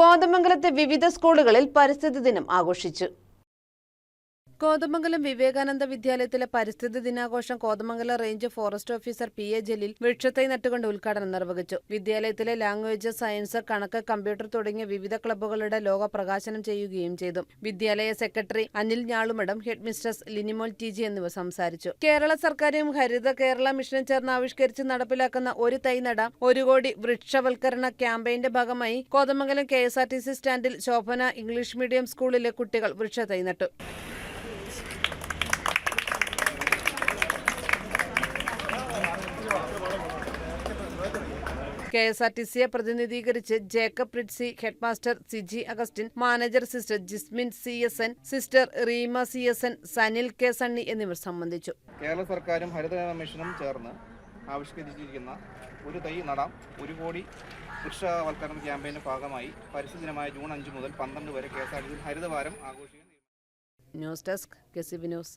കോതമംഗലത്തെ വിവിധ സ്കൂളുകളിൽ പരിസ്ഥിതി ദിനം ആഘോഷിച്ചു. കോതമംഗലം വിവേകാനന്ദ വിദ്യാലയത്തിലെ പരിസ്ഥിതി ദിനാഘോഷം Kothamangalam range forest officer P A Jaleel വൃക്ഷത്തൈ നട്ടുകൊണ്ട് ഉദ്ഘാടനം നിർവഹിച്ചു. വിദ്യാലയത്തിലെ ലാംഗ്വേജ് സയൻസ് കണക്ക് കമ്പ്യൂട്ടർ തുടങ്ങിയ വിവിധ ക്ലബ്ബുകളുടെ ലോഗോ പ്രകാശനം ചെയ്യുകയും ചെയ്തു. വിദ്യാലയ secretary Anil Njalumadam head mistress Linimol T G എന്നിവർ സംസാരിച്ചു. കേരള സർക്കാരും ഹരിത കേരള മിഷനും ചേർന്ന് ആവിഷ്കരിച്ച് നടപ്പിലാക്കുന്ന ഒരു തൈ നട ഒരു കോടി വൃക്ഷവൽക്കരണ ക്യാമ്പയിന്റെ ഭാഗമായി കോതമംഗലം കെ സ്റ്റാൻഡിൽ ശോഭന ഇംഗ്ലീഷ് മീഡിയം സ്കൂളിലെ കുട്ടികൾ വൃക്ഷ നട്ടു. കെ എസ് ആർ ടി സിയെ പ്രതിനിധീകരിച്ച് Jacob Ridsy headmaster Siji Augustine manager sister Jismin C S N sister Reema C S N Sanil K Sunny എന്നിവർ സംബന്ധിച്ചു. കേരള സർക്കാരും ഹരിത കമ്മീഷനും ചേർന്ന് ആവിഷ്കരിച്ചിരിക്കുന്ന ഒരു തൈ നടാം ഒരു കോടി വൃക്ഷവൽക്കരണ ക്യാമ്പയിന്റെ ഭാഗമായി പരിസ്ഥിതി ദിനമായ ജൂൺ അഞ്ച് മുതൽ പന്ത്രണ്ട് വരെ K S R T C ഹരിതവാരം ആഘോഷിക്കുന്നു news desk K C B news.